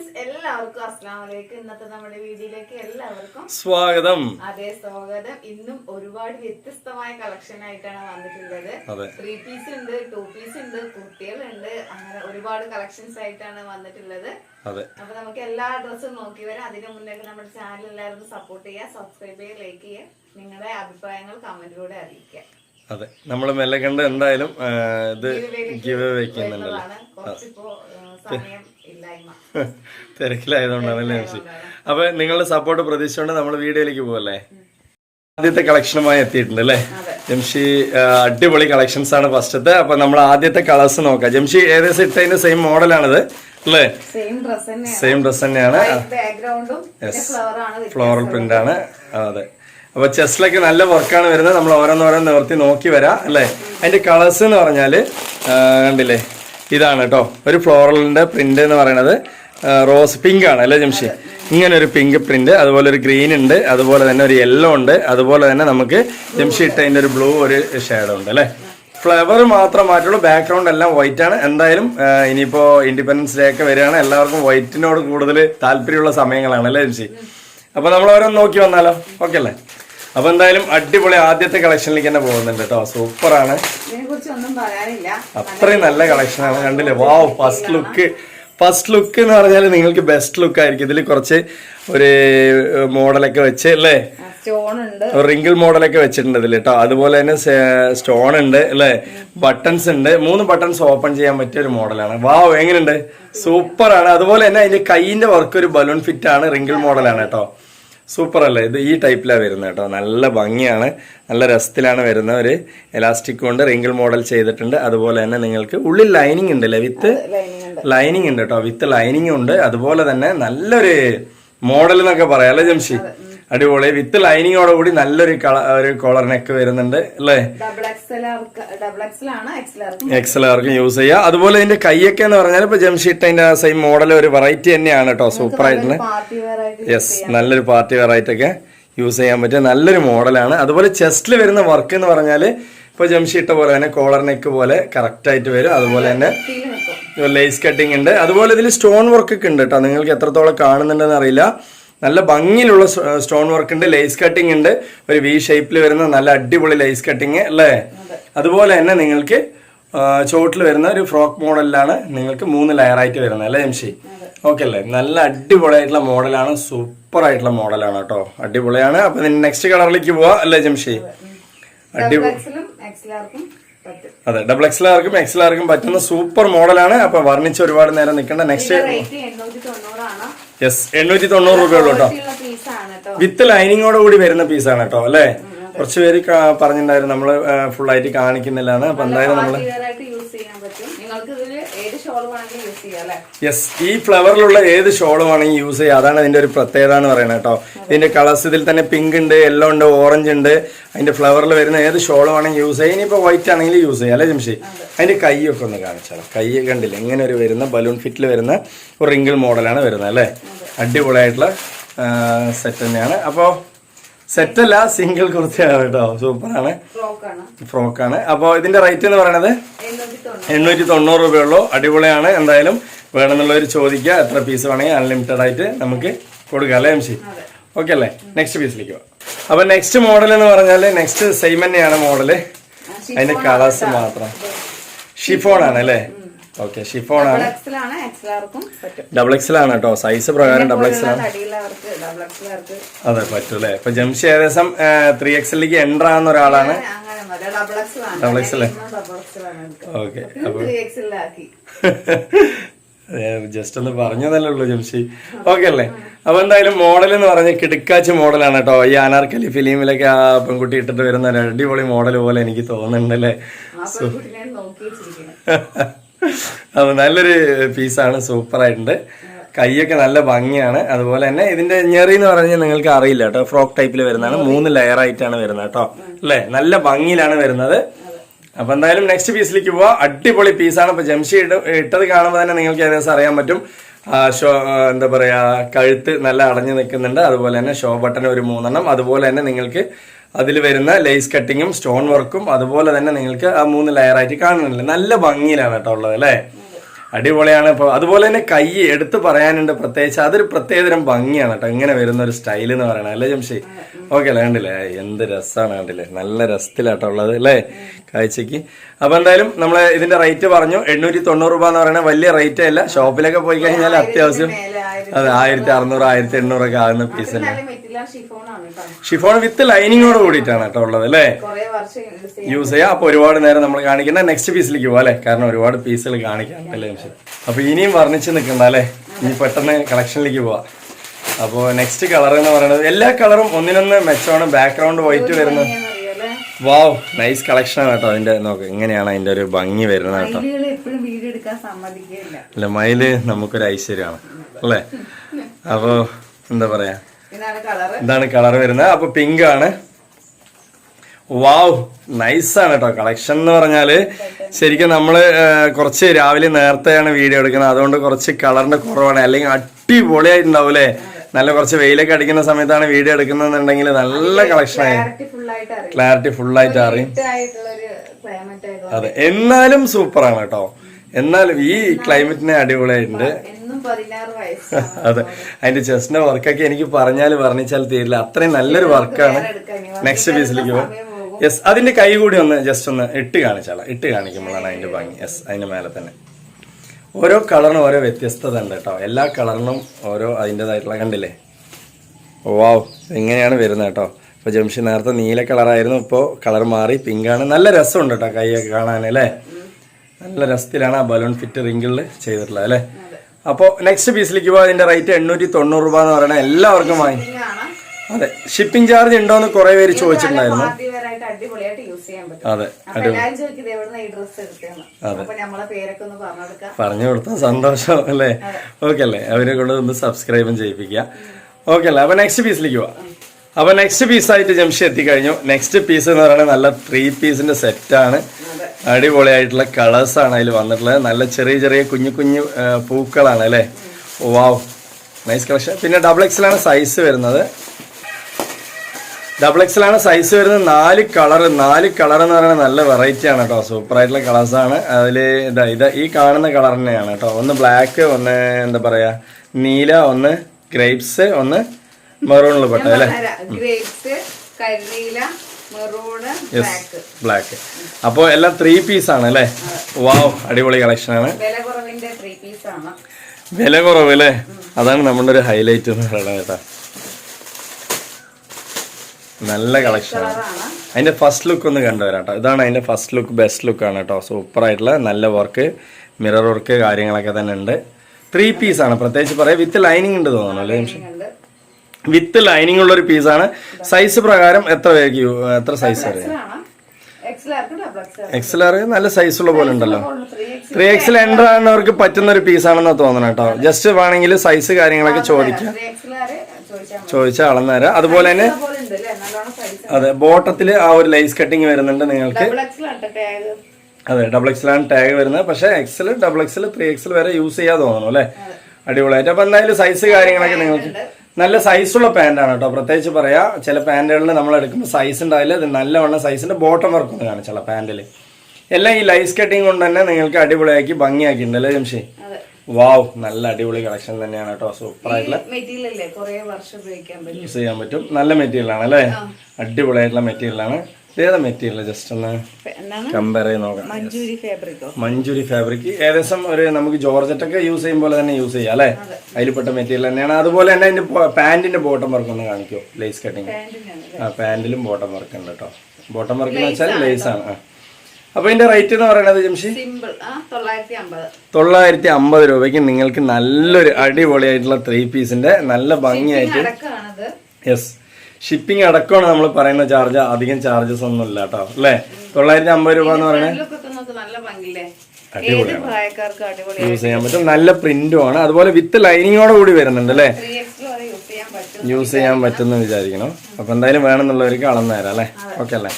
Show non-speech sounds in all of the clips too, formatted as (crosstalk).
Friends എല്ലാവർക്കും അസ്ലാം വലൈക്കും ഇന്നത്തെ നമ്മുടെ വീഡിയോയിലേക്ക് എല്ലാവർക്കും സ്വാഗതം. അതെ സ്വാഗതം. ഇന്നും ഒരുപാട് വ്യത്യസ്തമായ കളക്ഷൻ ആയിട്ടാണ് വന്നിട്ടുള്ളത്. ത്രീ പീസ് ഉണ്ട് ടു പീസ് ഉണ്ട് കുട്ടികളുണ്ട്. അങ്ങനെ ഒരുപാട് കളക്ഷൻസ് ആയിട്ടാണ് വന്നിട്ടുള്ളത്. അപ്പൊ നമുക്ക് എല്ലാ ഡ്രസ്സും നോക്കി വരാം. അതിനു മുന്നേ നമ്മുടെ ചാനൽ എല്ലാവരും സപ്പോർട്ട് ചെയ്യുക സബ്സ്ക്രൈബ് ചെയ്യുക ലൈക്ക് ചെയ്യുക. നിങ്ങളുടെ അഭിപ്രായങ്ങൾ കമന്റിലൂടെ അറിയിക്കുക. അതെ. നമ്മൾ മെല്ലെ കണ്ട് എന്തായാലും ഇത് ഗിവ് വെക്കുന്നുണ്ടല്ലോ. വരുന്നതാണ്. കുറച്ചിപ്പോ ആ, സമയം ഇല്ലായ്മ തിരക്കിലായതുകൊണ്ടാണ്. അപ്പൊ നിങ്ങളുടെ സപ്പോർട്ട് പ്രതീക്ഷിച്ചുകൊണ്ട് നമ്മൾ വീഡിയോയിലേക്ക് പോകല്ലേ ആദ്യത്തെ കളക്ഷനുമായി എത്തിയിട്ടുണ്ട് അല്ലേ? ജംഷി അടിപൊളി കളക്ഷൻസ് ആണ് ഫസ്റ്റത്തെ. അപ്പൊ നമ്മൾ ആദ്യത്തെ കളേഴ്സ് നോക്കാം. ജംഷി ഏകദേശം ഇട്ടതിന്റെ സെയിം മോഡലാണിത് അല്ലേ? സെയിം ഡ്രസ് തന്നെയാണ്. ഫ്ലോറൽ പ്രിന്റ് ആണ് അതെ. അപ്പൊ ചെസ്റ്റിലൊക്കെ നല്ല വർക്കാണ് വരുന്നത്. നമ്മൾ ഓരോന്നോരോന്ന് നിവർത്തി നോക്കി വരാം അല്ലേ? അതിന്റെ കളേഴ്സ് എന്ന് പറഞ്ഞാൽ കണ്ടില്ലേ? ഇതാണ് കേട്ടോ ഒരു ഫ്ലോറലിന്റെ പ്രിന്റ് എന്ന് പറയുന്നത് റോസ് പിങ്ക് ആണ് അല്ലേ ജംഷി? ഇങ്ങനെ ഒരു പിങ്ക് പ്രിന്റ് അതുപോലെ ഒരു ഗ്രീൻ ഉണ്ട് അതുപോലെ തന്നെ ഒരു യെല്ലോ ഉണ്ട് അതുപോലെ തന്നെ നമുക്ക് ജംഷി ഇട്ടതിന്റെ ഒരു ബ്ലൂ ഒരു ഷെയ്ഡ് ഉണ്ട് അല്ലേ? ഫ്ലവർ മാത്രം മാറ്റുള്ളൂ ബാക്ക്ഗ്രൗണ്ട് എല്ലാം വൈറ്റ് ആണ്. എന്തായാലും ഇനിയിപ്പോൾ ഇനിയിപ്പോ ഇൻഡിപെൻഡൻസ് ഡേ ഒക്കെ വരികയാണ്. എല്ലാവർക്കും വൈറ്റിനോട് കൂടുതൽ താല്പര്യമുള്ള സമയങ്ങളാണ് അല്ലേ ജംഷി? അപ്പോൾ നമ്മൾ ഓരോന്ന് നോക്കി വന്നാലോ? ഓക്കെ അല്ലേ? അപ്പൊ എന്തായാലും അടിപൊളി ആദ്യത്തെ കളക്ഷനിലേക്ക് തന്നെ പോകുന്നുണ്ട് കേട്ടോ സൂപ്പറാണ് അത്രയും നല്ല കളക്ഷനാണ് കണ്ടില്ലേ? Wow first look first look എന്ന് പറഞ്ഞാൽ നിങ്ങൾക്ക് ബെസ്റ്റ് ലുക്ക് ആയിരിക്കും. ഇതിൽ കുറച്ച് ഒരു മോഡലൊക്കെ വെച്ച് അല്ലേ? റിങ്കിൾ മോഡലൊക്കെ വെച്ചിട്ടുണ്ട് ഇതിൽ കേട്ടോ അതുപോലെ തന്നെ സ്റ്റോൺ ഉണ്ട് അല്ലേ? ബട്ടൺസ് ഉണ്ട്. മൂന്ന് ബട്ടൺസ് ഓപ്പൺ ചെയ്യാൻ പറ്റിയ ഒരു മോഡലാണ്. വാവ് എങ്ങനെയുണ്ട്? സൂപ്പർ ആണ്. അതുപോലെ തന്നെ അതിന്റെ കൈയിന്റെ വർക്ക് ഒരു ബലൂൺ ഫിറ്റ് ആണ് റിങ്കിൾ മോഡലാണ് കേട്ടോ സൂപ്പർ അല്ലേ ഇത് ഈ ടൈപ്പിലാണ് വരുന്നത് കേട്ടോ. നല്ല ഭംഗിയാണ്. നല്ല രസത്തിലാണ് വരുന്ന ഒരു എലാസ്റ്റിക് കൊണ്ട് റിങ്കിൾ മോഡൽ ചെയ്തിട്ടുണ്ട്. അതുപോലെ തന്നെ നിങ്ങൾക്ക് ഉള്ളിൽ ലൈനിങ് ഉണ്ട് അല്ലേ വിത്ത് ലൈനിങ് ഉണ്ട്. കേട്ടോ. വിത്ത് ലൈനിങ് ഉണ്ട്. അതുപോലെ തന്നെ നല്ലൊരു മോഡൽ എന്നൊക്കെ പറയാം. അല്ലേ ജംഷി? അടിപൊളി. വിത്ത് ലൈനിങ്ങോട് കൂടി നല്ലൊരു കള ഒരു കോളർ നെക്ക് വരുന്നുണ്ട് അല്ലേ? ആർക്കും യൂസ് ചെയ്യാം. അതുപോലെ ഇതിന്റെ കൈയൊക്കെ എന്ന് പറഞ്ഞാൽ ഇപ്പൊ ജംഷീറ്റ് അതിന്റെ സെയിം മോഡൽ ഒരു വെറൈറ്റി തന്നെയാണ് കേട്ടോ സൂപ്പർ ആയിട്ടുള്ള. യെസ് നല്ലൊരു പാർട്ടി വെറൈറ്റി ഒക്കെ യൂസ് ചെയ്യാൻ പറ്റിയ നല്ലൊരു മോഡലാണ് അതുപോലെ ചെസ്റ്റിൽ വരുന്ന വർക്ക് എന്ന് പറഞ്ഞാൽ ഇപ്പൊ ജംഷീട്ട പോലെ തന്നെ കോളർ നെക്ക് പോലെ കറക്റ്റ് ആയിട്ട് വരും. അതുപോലെ തന്നെ ലേസ് കട്ടിങ് ഉണ്ട്. അതുപോലെ ഇതിൽ സ്റ്റോൺ വർക്ക് ഒക്കെ ഉണ്ട് കേട്ടോ നിങ്ങൾക്ക് എത്രത്തോളം കാണുന്നുണ്ടെന്ന് അറിയില്ല. നല്ല ഭംഗിയിലുള്ള സ്റ്റോൺ വർക്ക് ഉണ്ട് ലേസ് കട്ടിങ് ഉണ്ട്. ഒരു വി ഷേപ്പിൽ വരുന്ന നല്ല അടിപൊളി ലേസ് കട്ടിങ് അല്ലേ? അതുപോലെ തന്നെ നിങ്ങൾക്ക് ചോട്ടിൽ വരുന്ന ഒരു ഫ്രോക്ക് മോഡലിലാണ് നിങ്ങൾക്ക് മൂന്ന് ലെയർ ആയിട്ട് വരുന്നത് അല്ലേ എംഷി ഓക്കെ അല്ലേ? നല്ല അടിപൊളിയായിട്ടുള്ള മോഡലാണ് സൂപ്പർ ആയിട്ടുള്ള മോഡലാണ് കേട്ടോ. അടിപൊളിയാണ്. അപ്പൊ നെക്സ്റ്റ് കളറിലേക്ക് പോവാ അല്ലേ ജംഷി അതെ ഡബിൾ എക്സൽ ആർക്കും എക്സൽ ആർക്കും പറ്റുന്ന സൂപ്പർ മോഡലാണ്. അപ്പൊ വർണിച്ച് ഒരുപാട് നേരം നിൽക്കേണ്ട. നെക്സ്റ്റ് യെസ് എണ്ണൂറ്റി തൊണ്ണൂറ് രൂപയുള്ളൂ കേട്ടോ. വിത്ത് ലൈനിങ്ങോട് കൂടി വരുന്ന പീസാണ് കേട്ടോ അല്ലേ? കുറച്ച് പേര് കാ- പറഞ്ഞിട്ടുണ്ടായിരുന്നു നമ്മൾ ഫുൾ ആയിട്ട് കാണിക്കുന്നില്ലാന്ന്. അപ്പൊ എന്തായാലും ആയിട്ട് യൂസ് ഈ ഫ്ലവറിലുള്ള ഏത് ഷോൾ വേണമെങ്കിൽ യൂസ് ചെയ്യാം. അതാണ് ഇതിന്റെ ഒരു പ്രത്യേകത എന്ന് പറയുന്നത് കേട്ടോ. ഇതിന്റെ കളേഴ്സ് ഇതിൽ തന്നെ പിങ്ക് ഉണ്ട് യെല്ലോ ഉണ്ട് ഓറഞ്ച് ഉണ്ട്. അതിന്റെ ഫ്ലവറിൽ വരുന്ന ഏത് ഷോൾ വേണമെങ്കിൽ യൂസ് ചെയ്യാം. ഇനിയിപ്പോ വൈറ്റ് ആണെങ്കിലും യൂസ് ചെയ്യാം അല്ലേ ജംഷി? അതിന്റെ കൈയൊക്കെ ഒന്ന് കാണിച്ചാലോ കൈ കണ്ടില്ല ഇങ്ങനെ ഒരു വരുന്ന ബലൂൺ ഫിറ്റിൽ വരുന്ന ഒരു റിങ്കിൾ മോഡലാണ് വരുന്നത് അല്ലേ? അടിപൊളിയായിട്ടുള്ള സെറ്റ് തന്നെയാണ്. അപ്പോൾ സെറ്റല്ല സിംഗിൾ കുർത്തിയാണ് കേട്ടോ. സൂപ്പറാണ്. ഫ്രോക്കാണ്. അപ്പോൾ ഇതിന്റെ റേറ്റ് എന്ന് പറയുന്നത് എണ്ണൂറ്റി തൊണ്ണൂറ് രൂപയുള്ളൂ. അടിപൊളിയാണ്. എന്തായാലും വേണമെന്നുള്ളവർ ചോദിക്കുക. എത്ര പീസ് വേണമെങ്കിൽ അൺലിമിറ്റഡ് ആയിട്ട് നമുക്ക് കൊടുക്കാം അല്ലേ എം സി? ഓക്കെ അല്ലേ? നെക്സ്റ്റ് പീസിലേക്ക് പോകാം അപ്പൊ നെക്സ്റ്റ് മോഡൽ എന്ന് പറഞ്ഞാൽ നെക്സ്റ്റ് സെയിം തന്നെയാണ് മോഡൽ അതിന്റെ കളേഴ്സ് മാത്രം. ഷിഫോൺ ആണ് അല്ലേ? ഓക്കെ ഷിഫോൺ ആണ്. ഡബിൾ എക്സൽ ആണ് കേട്ടോ സൈസ് പ്രകാരം ഡബിൾ എക്സൽ ആണ് അതെ പറ്റും അല്ലേ ഇപ്പൊ ജംഷി ഏകദേശം ത്രീ എക്സലിലേക്ക് എന്റർ ആകുന്ന ഒരാളാണ്. ഡബിൾ എക്സൽ ഓക്കെ ജസ്റ്റ് ഒന്ന് പറഞ്ഞതല്ലേ ഉള്ളൂ ജംഷി ഓക്കെ അല്ലേ? അപ്പൊ എന്തായാലും മോഡൽ എന്ന് പറഞ്ഞ കിടക്കാച്ച മോഡലാണ് കേട്ടോ ഈ അനാർക്കലി ഫിലിമിലൊക്കെ ആ പെൺകുട്ടി ഇട്ടിട്ട് വരുന്ന ഒരു അടിപൊളി മോഡൽ പോലെ എനിക്ക് തോന്നുന്നുണ്ട് (laughs) അപ്പൊ നല്ലൊരു പീസാണ് സൂപ്പർ ആയിട്ടുണ്ട് കൈയൊക്കെ നല്ല ഭംഗിയാണ്. അതുപോലെ തന്നെ ഇതിന്റെ ഞെറി എന്ന് പറഞ്ഞാൽ നിങ്ങൾക്ക് അറിയില്ല കേട്ടോ. ഫ്രോക്ക് ടൈപ്പിൽ വരുന്നതാണ്. മൂന്ന് ലെയർ ആയിട്ടാണ് വരുന്നത് കേട്ടോ. അല്ലേ? നല്ല ഭംഗിയിലാണ് വരുന്നത്. അപ്പൊ എന്തായാലും നെക്സ്റ്റ് പീസിലേക്ക് പോവാ. അടിപൊളി പീസാണ്. ഇപ്പൊ ജംഷി ഇട്ട് ഇട്ടത് കാണുമ്പോൾ തന്നെ നിങ്ങൾക്ക് ഏകദേശം അറിയാൻ പറ്റും. ഷോ എന്താ പറയാ കഴുത്ത് നല്ല അടഞ്ഞു നിൽക്കുന്നുണ്ട്. അതുപോലെ തന്നെ ഷോ ബട്ടൺ ഒരു മൂന്നെണ്ണം. അതുപോലെ തന്നെ നിങ്ങൾക്ക് അതിൽ വരുന്ന ലേസ് കട്ടിങ്ങും സ്റ്റോൺ വർക്കും അതുപോലെ തന്നെ നിങ്ങൾക്ക് ആ മൂന്ന് ലെയറായിട്ട് കാണുന്നില്ല നല്ല ഭംഗിയിലാണ് കേട്ടോ ഉള്ളത് അല്ലേ? അടിപൊളിയാണ്. ഇപ്പോൾ അതുപോലെ തന്നെ കൈ എടുത്ത് പറയാനുണ്ട് പ്രത്യേകിച്ച്. അതൊരു പ്രത്യേകതരം ഭംഗിയാണ് കേട്ടോ. ഇങ്ങനെ വരുന്ന ഒരു സ്റ്റൈൽ എന്ന് പറയണത് അല്ലേ ജംഷി? ഓക്കെ അല്ലേ കണ്ടില്ലേ? എന്ത് രസമാണ് കണ്ടില്ലേ? നല്ല രസത്തിലാട്ടോ ഉള്ളത് അല്ലേ? കാഴ്ചക്ക് അപ്പോൾ എന്തായാലും നമ്മൾ ഇതിന്റെ റേറ്റ് പറഞ്ഞു. എണ്ണൂറ്റി തൊണ്ണൂറ് രൂപ എന്ന് പറയുന്നത് വലിയ റേറ്റ് അല്ല. ഷോപ്പിലൊക്കെ പോയി കഴിഞ്ഞാൽ അത്യാവശ്യം അതെ ആയിരത്തി അറുന്നൂറ് ആയിരത്തി എണ്ണൂറൊക്കെ ആകുന്ന പീസ് അല്ലേ? ഷിഫോൺ വിത്ത് ലൈനിങ്ങോട് കൂടിയിട്ടാണ് കേട്ടോ ഉള്ളത് അല്ലേ? യൂസ് ചെയ്യാം. അപ്പൊ ഒരുപാട് നേരം നമ്മൾ കാണിക്കുന്ന നെക്സ്റ്റ് പീസിലേക്ക് പോവാം അല്ലേ? കാരണം ഒരുപാട് പീസുകൾ കാണിക്കാം. അപ്പൊ ഇനിയും വർണിച്ച് നിൽക്കണ്ട അല്ലേ? ഇനി പെട്ടെന്ന് കളക്ഷനിലേക്ക് പോവാം. അപ്പോൾ നെക്സ്റ്റ് കളർ എന്ന് പറയുന്നത് എല്ലാ കളറും ഒന്നിനൊന്ന് മെച്ചമാണ് ബാക്ക്ഗ്രൗണ്ട് വൈറ്റ് വരുന്നത്. വാവ് നൈസ് കളക്ഷൻ ആണ് കേട്ടോ അതിന്റെ. നോക്ക് ഇങ്ങനെയാണ് അതിന്റെ ഒരു ഭംഗി വരുന്നത് കേട്ടോ. അല്ല മയിൽ നമുക്കൊരു ഐശ്വര്യമാണ്. അല്ലേ? അപ്പോൾ എന്താ പറയാ? ഇതാണ് കളർ വരുന്നത്. അപ്പൊ പിങ്ക് ആണ്. വാവ് നൈസ് ആണ് കേട്ടോ കളക്ഷൻ എന്ന് പറഞ്ഞാൽ ശരിക്കും നമ്മൾ കുറച്ച് രാവിലെ നേരത്തെയാണ് വീഡിയോ എടുക്കുന്നത്. അതുകൊണ്ട് കുറച്ച് കളറിന്റെ കുറവാണ്. അല്ലെങ്കിൽ അടിപൊളിയായിട്ടുണ്ടാവും അല്ലേ നല്ല കുറച്ച് വെയിലൊക്കെ അടിക്കുന്ന സമയത്താണ് വീഡിയോ എടുക്കുന്നതെന്നുണ്ടെങ്കിൽ നല്ല കളക്ഷൻ ആയി. ക്ലാരിറ്റി ഫുൾ ആയിട്ട് അറിയാം. അതെ. എന്നാലും സൂപ്പറാണ് കേട്ടോ എന്നാലും ഈ ക്ലൈമറ്റിനെ അടിപൊളിയായിട്ടുണ്ട്. അതെ. അതിന്റെ ചെസ്റ്റിന്റെ വർക്കൊക്കെ എനിക്ക് പറഞ്ഞാൽ വർണിച്ചാൽ തീരില്ല. അത്രയും നല്ലൊരു വർക്കാണ് നെക്സ്റ്റ് പീസിലേക്ക് പോകും. യെസ് അതിന്റെ കൈ കൂടി ഒന്ന് ജസ്റ്റ് ഒന്ന് ഇട്ട് കാണിച്ചാളാം. ഇട്ട് കാണിക്കുമ്പോഴാണ് അതിന്റെ ഭംഗി. യെസ് അതിന്റെ മേലെ തന്നെ. ഓരോ കളറിനും ഓരോ വ്യത്യസ്തത ഉണ്ട് കേട്ടോ. എല്ലാ കളറിനും ഓരോ അതിന്റെതായിട്ടുള്ള കണ്ടില്ലേ? വാവ് എങ്ങനെയാണ് വരുന്നത് കേട്ടോ. ഇപ്പൊ ജംഷി നേരത്തെ നീല കളറായിരുന്നു. ഇപ്പോൾ കളർ മാറി പിങ്കാണ് നല്ല രസമുണ്ട് കേട്ടോ കൈയൊക്കെ കാണാൻ അല്ലേ? നല്ല രസത്തിലാണ് ആ ബലൂൺ ഫിറ്റ് റിങ്കിളിൽ ചെയ്തിട്ടുള്ളത് അല്ലേ? അപ്പോൾ നെക്സ്റ്റ് പീസിലേക്ക് പോകാം അതിന്റെ റേറ്റ് എണ്ണൂറ്റി തൊണ്ണൂറ് രൂപ എന്ന് പറയുന്നത് എല്ലാവർക്കും വാങ്ങി. അതെ. ഷിപ്പിംഗ് ചാർജ് ഉണ്ടോ എന്ന് കുറെ പേര് ചോദിച്ചിട്ടുണ്ടായിരുന്നു. അതെ അതെ. പറഞ്ഞു കൊടുത്ത സന്തോഷം അല്ലേ? ഓക്കെ അല്ലേ? അവരെ കൊണ്ട് ഒന്ന് സബ്സ്ക്രൈബും ചെയ്യിപ്പിക്കുക ഓക്കെ അല്ലേ? അപ്പൊ നെക്സ്റ്റ് പീസിലേക്ക് പോവാം. അപ്പൊ നെക്സ്റ്റ് പീസായിട്ട് ജംഷി എത്തിക്കഴിഞ്ഞു. നെക്സ്റ്റ് പീസ് എന്ന് പറയുന്നത് നല്ല ത്രീ പീസിന്റെ സെറ്റാണ് അടിപൊളിയായിട്ടുള്ള കളേഴ്സ് ആണ് അതിൽ വന്നിട്ടുള്ളത്. നല്ല ചെറിയ ചെറിയ കുഞ്ഞു കുഞ്ഞു പൂക്കളാണ് അല്ലേ? വാവ് നൈസ് കളക്ഷൻ പിന്നെ ഡബിൾ എക്സിലാണ് സൈസ് വരുന്നത്. ഡബിൾ എക്സിലാണ് സൈസ് വരുന്നത്. നാല് കളർ നാല് കളർ എന്ന് പറയുന്നത് നല്ല വെറൈറ്റി ആണ് കേട്ടോ. കളേഴ്സ് ആണ്. അതിൽ ഇതാ ഇത് ഈ കാണുന്ന കളർ തന്നെയാണ് കേട്ടോ. ഒന്ന് ബ്ലാക്ക് ഒന്ന് എന്താ പറയാ നീല ഒന്ന് ഗ്രേപ്സ് ഒന്ന് മെറൂണിൽ പെട്ട അല്ലേ? ഗ്രേപ്സ് കരിനീല മെറൂൺ ബ്ലാക്ക് അപ്പോൾ എല്ലാം ത്രീ പീസ് ആണ് അല്ലേ? വാവ് അടിപൊളി കളക്ഷൻ ആണ്. വില കുറവ് അല്ലേ? അതാണ് നമ്മുടെ ഒരു ഹൈലൈറ്റ് എന്ന് പറയുന്നത് കേട്ടോ. നല്ല കളക്ഷൻ ആണ്. അതിന്റെ ഫസ്റ്റ് ലുക്ക് ഒന്ന് കണ്ടുവരാം കേട്ടോ. ഇതാണ് അതിന്റെ ഫസ്റ്റ് ലുക്ക് ബെസ്റ്റ് ലുക്ക് ആണ് കേട്ടോ. സൂപ്പർ ആയിട്ടുള്ള നല്ല വർക്ക് മിറർ വർക്ക് കാര്യങ്ങളൊക്കെ തന്നെ ഉണ്ട്. ത്രീ പീസ് ആണ്. പ്രത്യേകിച്ച് പറയാം വിത്ത് ലൈനിങ് ഉണ്ട് തോന്നുന്നു അല്ലേ? വിത്ത് ലൈനിങ് ഉള്ള ഒരു പീസാണ് സൈസ് പ്രകാരം എത്ര പേർക്ക് എത്ര സൈസ് അറിയാം എക്സൽ ആർ നല്ല സൈസ് ഉള്ള പോലെ ഉണ്ടല്ലോ. Three X three XL enter ആകുന്നവർക്ക് പറ്റുന്ന ഒരു പീസ് ആണെന്ന് തോന്നണം കേട്ടോ ജസ്റ്റ് വേണമെങ്കിൽ സൈസ് കാര്യങ്ങളൊക്കെ ചോദിക്കാം. ചോദിച്ചാൽ അളന്നു തരാം അതുപോലെ തന്നെ അതെ ബോട്ടത്തിൽ ആ ഒരു ലൈസ് കട്ടിങ് വരുന്നുണ്ട് നിങ്ങൾക്ക്. ഡബിൾ എക്സൽ ആണ് ടാഗ് അതെ ഡബിൾ എക്സലാണ് ടാഗ് വരുന്നത്. പക്ഷേ XL double XL three XL വരെ യൂസ് ചെയ്യാൻ തോന്നുന്നു അല്ലേ? അടിപൊളിയായിട്ട്. അപ്പൊ എന്തായാലും സൈസ് കാര്യങ്ങളൊക്കെ നിങ്ങൾക്ക് നല്ല സൈസുള്ള പാന്റാണ് കേട്ടോ പ്രത്യേകിച്ച് പറയാം ചില പാന്റുകളിൽ നമ്മൾ എടുക്കുമ്പോൾ സൈസ് ഉണ്ടാവില്ല. ഇത് നല്ലവണ്ണം സൈസിന്റെ ബോട്ടം വർക്ക് ഒന്ന് ചില പാന്റിൽ എല്ലാം ഈ ലൈസ് കട്ടിങ് കൊണ്ട് തന്നെ നിങ്ങൾക്ക് അടിപൊളിയാക്കി ഭംഗിയാക്കി ഉണ്ടല്ലേ ജംഷി? വാവ് നല്ല അടിപൊളി കളക്ഷൻ തന്നെയാണ് കേട്ടോ സൂപ്പർ ആയിട്ടുള്ള യൂസ് ചെയ്യാൻ പറ്റും. നല്ല മെറ്റീരിയൽ ആണ് അല്ലേ? അടിപൊളിയായിട്ടുള്ള മെറ്റീരിയൽ ആണ്. ഏതാ മെറ്റീരിയൽ ജസ്റ്റ് ഒന്ന് കമ്പയർ ചെയ്ത് നോക്കാം. മഞ്ചൂരി ഫാബ്രിക്കോ ഫാബ്രിക് ഏകദേശം ഒരു നമുക്ക് ജോർജറ്റ് ഒക്കെ യൂസ് ചെയ്യും പോലെ തന്നെ യൂസ് ചെയ്യാം അല്ലേ? അതിൽപ്പെട്ട മെറ്റീരിയൽ തന്നെയാണ്. അതുപോലെ തന്നെ അതിന്റെ പാന്റിന്റെ ബോട്ടം വർക്ക് ഒന്ന് കാണിക്കോ ലേസ് കട്ടിങ് ആ പാന്റിലും ബോട്ടം വർക്ക് ഉണ്ട് കേട്ടോ ബോട്ടം വർക്ക് എന്ന് വെച്ചാൽ ലേസ് ആണ് അപ്പൊ ഇതിന്റെ റേറ്റ് എന്ന് പറയുന്നത് ജംഷി? തൊള്ളായിരത്തി അമ്പത് രൂപയ്ക്ക് നിങ്ങൾക്ക് നല്ലൊരു അടിപൊളിയായിട്ടുള്ള ത്രീ പീസിന്റെ നല്ല ഭംഗിയായിട്ട് യെസ് ഷിപ്പിംഗ് അടക്കമാണ് നമ്മൾ പറയുന്ന ചാർജ് അധികം ചാർജസ് ഒന്നും ഇല്ല കേട്ടോ. അല്ലേ? തൊള്ളായിരത്തി അമ്പത് രൂപ എന്ന് പറയുന്നത് യൂസ് ചെയ്യാൻ പറ്റും. നല്ല പ്രിന്റും ആണ്. അതുപോലെ വിത്ത് ലൈനിങ്ങോട് കൂടി വരുന്നുണ്ട് അല്ലേ? യൂസ് ചെയ്യാൻ പറ്റുമെന്ന് വിചാരിക്കണം. അപ്പൊ എന്തായാലും വേണമെന്നുള്ളവർക്ക് അളന്നു തരാം അല്ലേ? ഓക്കെ അല്ലേ?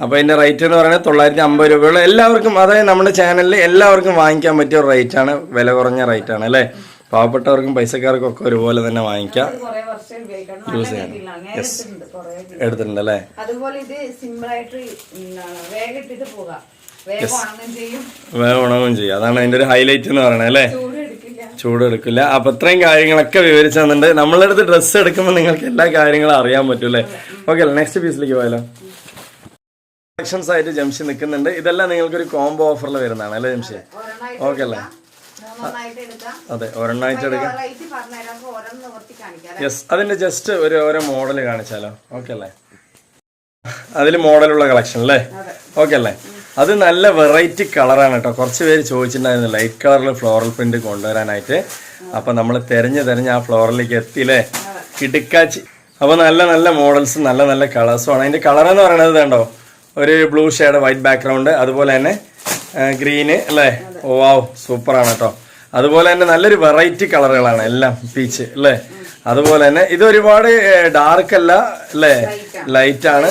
അപ്പൊ ഇതിന്റെ റേറ്റ് എന്ന് പറയുന്നത് തൊള്ളായിരത്തി അമ്പത് രൂപയുള്ള എല്ലാവർക്കും അതായത് നമ്മുടെ ചാനലിൽ എല്ലാവർക്കും വാങ്ങിക്കാൻ പറ്റിയ ഒരു റേറ്റ് ആണ്. വില കുറഞ്ഞ റേറ്റ് ആണ് അല്ലേ? പാവപ്പെട്ടവർക്കും പൈസക്കാർക്കും ഒക്കെ ഒരുപോലെ തന്നെ വാങ്ങിക്കാം. യൂസ് ചെയ്യാം. എടുത്തിട്ടുണ്ട് അല്ലേ അതുപോലെ ഇത് എന്താണ് വേഗം ഇട്ടിട്ട് പോകാം. വേഗം ഉണങ്ങും ചെയ്യും. അതാണ് അതിന്റെ ഒരു ഹൈലൈറ്റ് എന്ന് പറയണേ അല്ലേ? ചൂട് എടുക്കില്ല. അപ്പൊ ഇത്രയും കാര്യങ്ങളൊക്കെ വിവരിച്ചു തന്നിട്ട് നമ്മളുടെ അടുത്ത് ഡ്രസ്സ് എടുക്കുമ്പോൾ നിങ്ങൾക്ക് എല്ലാ കാര്യങ്ങളും അറിയാൻ പറ്റും അല്ലേ? ഓക്കെ അല്ലേ നെക്സ്റ്റ് പീസിലേക്ക് പോയാലോ. കളക്ഷൻസ് ആയിട്ട് ജംഷി നിൽക്കുന്നുണ്ട്. ഇതെല്ലാം നിങ്ങൾക്ക് ഒരു കോംബോ ഓഫറിൽ വരുന്നതാണ് അല്ലേ ജംഷി? ഓക്കെ അല്ലേ? അതെ ഒരെണ്ണായിട്ട് എടുക്കാം. യെസ് അതിന്റെ ജസ്റ്റ് ഒരു ഓരോ മോഡൽ കാണിച്ചാലോ? ഓക്കെ അല്ലേ? അതിൽ മോഡലുള്ള കളക്ഷൻ അല്ലേ? ഓക്കെ അല്ലേ? അത് നല്ല വെറൈറ്റി കളറാണ് കേട്ടോ കുറച്ച് പേര് ചോദിച്ചിട്ടുണ്ടായിരുന്നു ലൈറ്റ് കളറിൽ ഫ്ലോറൽ പ്രിന്റ് കൊണ്ടുവരാനായിട്ട്. അപ്പൊ നമ്മൾ തെരഞ്ഞു തെരഞ്ഞ് ആ ഫ്ലോറിലേക്ക് എത്തിയില്ലേ കിടുക്കാച്ചി. അപ്പൊ നല്ല നല്ല മോഡൽസ് നല്ല നല്ല കളേഴ്സും ആണ്. അതിന്റെ കളർ എന്ന് പറയുന്നത് വേണ്ടോ ഒരു ബ്ലൂ ഷെയ്ഡ് വൈറ്റ് ബാക്ക്ഗ്രൗണ്ട് അതുപോലെ തന്നെ ഗ്രീന് അല്ലേ? ഓ വാവ് സൂപ്പറാണ് കേട്ടോ അതുപോലെ തന്നെ നല്ലൊരു വെറൈറ്റി കളറുകളാണ് എല്ലാം പീച്ച് അല്ലേ അതുപോലെ തന്നെ ഇത് ഒരുപാട് ഡാർക്ക് അല്ല അല്ലേ ലൈറ്റ് ആണ്.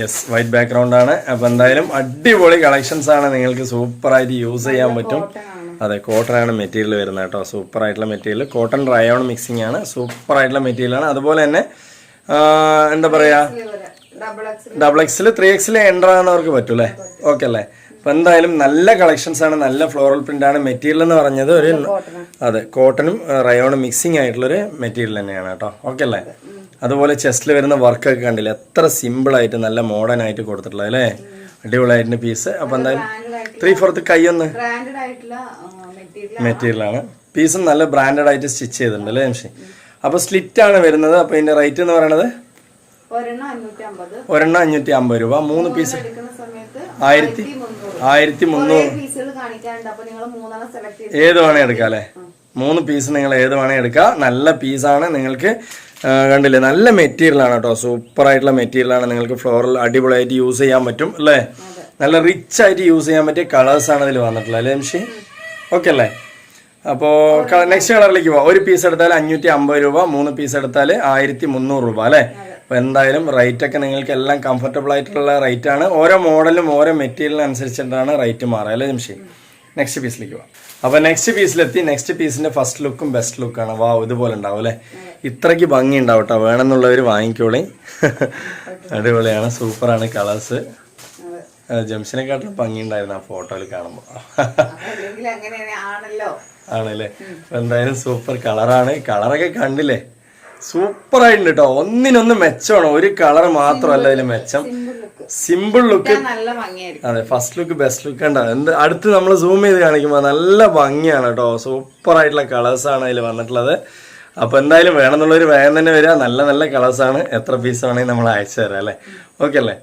യെസ് വൈറ്റ് ബാക്ക്ഗ്രൗണ്ട് ആണ്. അപ്പൊ എന്തായാലും അടിപൊളി കളക്ഷൻസ് ആണ് നിങ്ങൾക്ക് സൂപ്പർ ആയിട്ട് യൂസ് ചെയ്യാൻ പറ്റും. അതെ കോട്ടൺ ആണ് മെറ്റീരിയൽ വരുന്നത് കേട്ടോ. സൂപ്പർ ആയിട്ടുള്ള മെറ്റീരിയൽ കോട്ടൺ റയോൺ മിക്സിംഗ് ആണ്. സൂപ്പർ ആയിട്ടുള്ള മെറ്റീരിയൽ ആണ്. അതുപോലെ തന്നെ എന്താ പറയാ? ഡബിൾ എക്സ് ഡബിൾ എക്സിൽ ത്രീ എക്സിൽ എന്റർ ആകുന്നവർക്ക് പറ്റും. അല്ലേ ഓക്കെ അല്ലേ അപ്പൊ എന്തായാലും നല്ല കളക്ഷൻസ് ആണ് നല്ല ഫ്ലോറൽ പ്രിന്റ് ആണ് മെറ്റീരിയൽ എന്ന് പറഞ്ഞത് ഒരു അതെ കോട്ടണും റയോണും മിക്സിംഗ് ആയിട്ടുള്ളൊരു മെറ്റീരിയൽ തന്നെയാണ് കേട്ടോ. ഓക്കെ അല്ലേ? അതുപോലെ ചെസ്റ്റിൽ വരുന്ന വർക്കൊക്കെ കണ്ടില്ലേ? എത്ര സിമ്പിൾ ആയിട്ട് നല്ല മോഡേൺ ആയിട്ട് കൊടുത്തിട്ടുള്ളത് അല്ലേ? അടിപൊളിയായിട്ടുണ്ട് പീസ് അപ്പൊ എന്തായാലും ത്രീ ഫോർത്ത് കൈയൊന്ന് ആണ്. പീസും നല്ല ബ്രാൻഡഡ് ആയിട്ട് സ്റ്റിച്ച് ചെയ്തിട്ടുണ്ട് അല്ലേ ജംഷി അപ്പൊ സ്ലിറ്റ് ആണ് വരുന്നത്. അപ്പൊ ഇതിന്റെ റേറ്റ് എന്ന് പറയുന്നത് ഒരെണ്ണം അഞ്ഞൂറ്റി അമ്പത്. രൂപ. മൂന്ന് പീസ് ആയിരത്തി ആയിരത്തി മുന്നൂറ്. ഏത് വേണേ എടുക്കാം അല്ലേ? മൂന്ന് പീസ് നിങ്ങൾ ഏത് വേണേ എടുക്കാം. നല്ല പീസാണ് നിങ്ങൾക്ക് കണ്ടില്ലേ? നല്ല മെറ്റീരിയൽ ആണ് കേട്ടോ. സൂപ്പർ ആയിട്ടുള്ള മെറ്റീരിയൽ ആണ്. നിങ്ങൾക്ക് ഫ്ലോറൽ അടിപൊളിയായിട്ട് യൂസ് ചെയ്യാൻ പറ്റും അല്ലേ? നല്ല റിച്ച് ആയിട്ട് യൂസ് ചെയ്യാൻ പറ്റിയ കളേഴ്സ് ആണ് ഇതിൽ വന്നിട്ടുള്ളത് അല്ലേ എംഷി? ഓക്കെ അല്ലേ? അപ്പോൾ നെക്സ്റ്റ് കളറിലേക്ക് പോവാം. ഒരു പീസ് എടുത്താൽ അഞ്ഞൂറ്റി അമ്പത് രൂപ മൂന്ന് പീസ് എടുത്താൽ ആയിരത്തി മുന്നൂറ് രൂപ അല്ലേ? എന്തായാലും റേറ്റൊക്കെ നിങ്ങൾക്ക് എല്ലാം കംഫർട്ടബിൾ ആയിട്ടുള്ള റേറ്റ് ആണ്. ഓരോ മോഡലും ഓരോ മെറ്റീരിയലിനും അനുസരിച്ചിട്ടാണ് റേറ്റ് മാറുക അല്ലേ ജംഷി നെക്സ്റ്റ് പീസിലേക്ക് പോവാം അപ്പോൾ നെക്സ്റ്റ് പീസിലെത്തി നെക്സ്റ്റ് പീസിന്റെ ഫസ്റ്റ് ലുക്കും ബെസ്റ്റ് ലുക്കാണ് വാ ഇതുപോലെ ഉണ്ടാവും അല്ലേ? ഇത്രയ്ക്ക് ഭംഗി ഉണ്ടാവും കേട്ടോ വേണമെന്നുള്ളവർ വാങ്ങിക്കോളി. (laughs) അടിപൊളിയാണ് സൂപ്പറാണ് കളേഴ്സ് ജംഷനെക്കാട്ടിലും ഭംഗി ഉണ്ടായിരുന്നു ആ ഫോട്ടോയിൽ കാണുമ്പോൾ ആണല്ലേ. എന്തായാലും സൂപ്പർ കളറാണ് കളറൊക്കെ കണ്ടില്ലേ? സൂപ്പർ ആയിട്ടുണ്ട് കേട്ടോ ഒന്നിനൊന്ന് മെച്ചമാണ്. ഒരു കളർ മാത്രമല്ല ഇതിൽ മെച്ചം. സിമ്പിൾ ലുക്ക് അതെ ഫസ്റ്റ് ലുക്ക് ബെസ്റ്റ് ലുക്ക് ഉണ്ട് എന്ത് അടുത്ത് നമ്മൾ സൂം ചെയ്ത് കാണിക്കുമ്പോൾ നല്ല ഭംഗിയാണ് കേട്ടോ സൂപ്പർ ആയിട്ടുള്ള കളേഴ്സ് ആണ് അതിൽ വന്നിട്ടുള്ളത്. അപ്പൊ എന്തായാലും വേണമെന്നുള്ളൊരു വേഗം തന്നെ വരിക. നല്ല നല്ല കളേഴ്സ് ആണ്. എത്ര പീസ് വേണമെങ്കിൽ നമ്മൾ അയച്ചു തരാം അല്ലേ? ഓക്കെ അല്ലേ?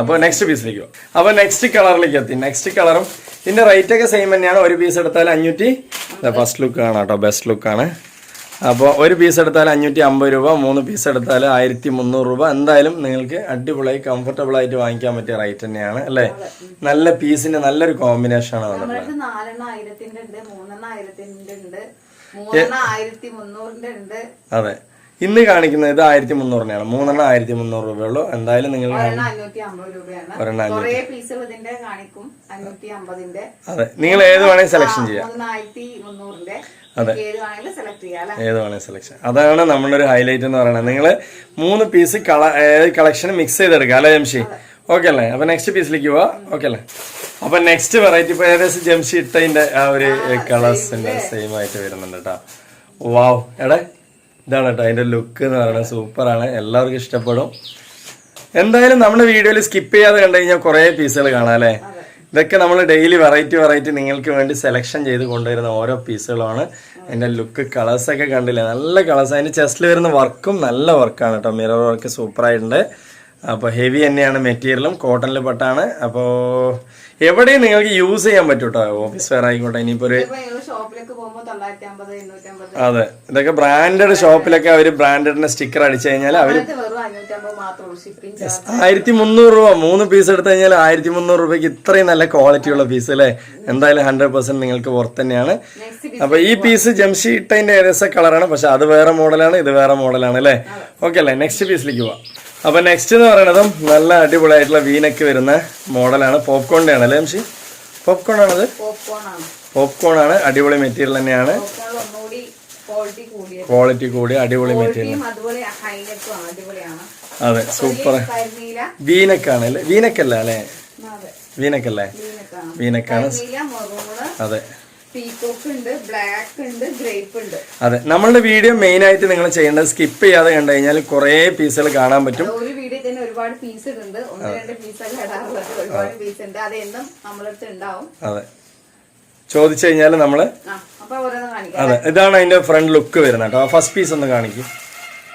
അപ്പോൾ നെക്സ്റ്റ് പീസിലേക്ക് പോകും അപ്പോൾ നെക്സ്റ്റ് കളറിലേക്ക് എത്തി. നെക്സ്റ്റ് കളറും ഇതിന്റെ റേറ്റ് ഒക്കെ സെയിം തന്നെയാണ്. ഒരു പീസ് എടുത്താൽ അഞ്ഞൂറ്റി ഫസ്റ്റ് ലുക്ക് ആണ് കേട്ടോ ബെസ്റ്റ് ലുക്കാണ് അപ്പോൾ ഒരു പീസ് എടുത്താൽ അഞ്ഞൂറ്റി അമ്പത് രൂപ മൂന്ന് പീസ് എടുത്താൽ ആയിരത്തി മുന്നൂറ് രൂപ. എന്തായാലും നിങ്ങൾക്ക് അടിപൊളിയായി കംഫർട്ടബിൾ ആയിട്ട് വാങ്ങിക്കാൻ പറ്റിയ റേറ്റ് തന്നെയാണ് അല്ലേ? നല്ല പീസിന്റെ നല്ലൊരു കോമ്പിനേഷൻ ആണ് വന്നിട്ടുള്ളത് അതെ. ഇന്ന് കാണിക്കുന്നത് ഇത് ആയിരത്തി മുന്നൂറിനാണ് മൂന്നെണ്ണം ആയിരത്തി മുന്നൂറ് രൂപയുള്ളൂ. എന്തായാലും നിങ്ങൾ അതെ. നിങ്ങൾ ഏത് വേണമെങ്കിൽ സെലക്ഷൻ ചെയ്യാം. അതെ. ഏത് വേണമെങ്കിൽ സെലക്ഷൻ അതാണ് നമ്മുടെ ഒരു ഹൈലൈറ്റ് എന്ന് പറയുന്നത്. നിങ്ങൾ മൂന്ന് പീസ് കള കളക്ഷൻ മിക്സ് ചെയ്തെടുക്കുക അല്ലേ ജംഷി? ഓക്കെ അല്ലേ? അപ്പൊ നെക്സ്റ്റ് പീസിലേക്ക് പോവാ. ഓക്കെ അല്ലേ? അപ്പൊ നെക്സ്റ്റ് വെറൈറ്റി ഇപ്പൊ ഏകദേശം ജംഷി ഇട്ടതിന്റെ ആ ഒരു കളേഴ്സിന്റെ സെയിം ആയിട്ട് വരുന്നുണ്ട് കേട്ടോ വാവ് എടേ ഇതാണ് കേട്ടോ അതിന്റെ ലുക്ക് എന്ന് പറയുന്നത് സൂപ്പറാണ് എല്ലാവർക്കും ഇഷ്ടപ്പെടും. എന്തായാലും നമ്മുടെ വീഡിയോയിൽ സ്കിപ്പ് ചെയ്യാതെ കണ്ടു കഴിഞ്ഞാൽ കുറേ പീസുകൾ കാണാം അല്ലേ? ഇതൊക്കെ നമ്മൾ ഡെയിലി വെറൈറ്റി വെറൈറ്റി നിങ്ങൾക്ക് വേണ്ടി സെലക്ഷൻ ചെയ്ത് കൊണ്ടുവരുന്ന ഓരോ പീസുകളാണ് എന്റെ ലുക്ക് കളേഴ്സൊക്കെ കണ്ടില്ലേ? നല്ല കളേഴ്സ് അതിന്റെ ചെസ്റ്റിൽ വരുന്ന വർക്കും നല്ല വർക്കാണ് കേട്ടോ മിറർ വർക്ക് സൂപ്പറായിട്ടുണ്ട് അപ്പോൾ ഹെവി തന്നെയാണ് മെറ്റീരിയലും കോട്ടണിൽ പെട്ടാണ്. അപ്പോൾ എവിടെയും നിങ്ങൾക്ക് യൂസ് ചെയ്യാൻ പറ്റൂട്ടോ കേട്ടോ ഓഫീസ് വെയർ ആയിക്കോട്ടെ ഇനിയിപ്പോ ഒരു അതെ ഇതൊക്കെ ബ്രാൻഡഡ് ഷോപ്പിലൊക്കെ അവർ ബ്രാൻഡഡിന്റെ സ്റ്റിക്കർ അടിച്ചു കഴിഞ്ഞാൽ അവർ ആയിരത്തി മുന്നൂറ് രൂപ മൂന്ന് പീസ് എടുത്തു കഴിഞ്ഞാൽ ആയിരത്തി മുന്നൂറ് രൂപയ്ക്ക് ഇത്രയും നല്ല ക്വാളിറ്റി ഉള്ള പീസ് അല്ലേ? എന്തായാലും ഹൺഡ്രഡ് പെർസെന്റ് നിങ്ങൾക്ക് പുറത്ത് തന്നെയാണ്. അപ്പൊ ഈ പീസ് ജംഷി ഇട്ടതിന്റെ ഏകദേശം കളറാണ് പക്ഷെ അത് വേറെ മോഡലാണ് ഇത് വേറെ മോഡലാണ് അല്ലേ? ഓക്കെ അല്ലേ നെക്സ്റ്റ് പീസിലേക്ക് പോവാം. അപ്പൊ നെക്സ്റ്റ് എന്ന് പറയുന്നതും നല്ല അടിപൊളിയായിട്ടുള്ള വീനൊക്കെ വരുന്ന മോഡലാണ്. പോപ്കോണിന്റെ ആണ് അല്ലേ പോപ്കോൺ ആണത്? പോപ്കോൺ ആണ്. അടിപൊളി മെറ്റീരിയൽ തന്നെയാണ്. ക്വാളിറ്റി കൂടി അടിപൊളി മെറ്റീരിയൽ അതെ സൂപ്പർ വീനക്കാണ് അല്ലേ? വീനക്കല്ല അല്ലേ? വീനക്കല്ലേ. വീനക്കാണ്. അതെ. അതെ. നമ്മളുടെ വീഡിയോ മെയിൻ ആയിട്ട് നിങ്ങൾ ചെയ്യേണ്ടത് സ്കിപ്പ് ചെയ്യാതെ കണ്ടു കഴിഞ്ഞാൽ കുറെ പീസുകൾ കാണാൻ പറ്റും. ഒരു വീഡിയോ തന്നെ ഒരുപാട് പീസ് ഉണ്ട്. ഒന്ന് രണ്ട് പീസല്ല ഇടാറുള്ളത് ഒരുപാട് പീസ് ഉണ്ട്. അത് എന്നും നമ്മളടുത്ത് ഉണ്ടാവും. അതെ. ചോദിച്ചു കഴിഞ്ഞാൽ നമ്മൾ അതെ. ഇതാണ് അതിന്റെ ഫ്രണ്ട് ലുക്ക് വരുന്നത് കേട്ടോ. ഫസ്റ്റ് പീസ് ഒന്ന് കാണിക്കും.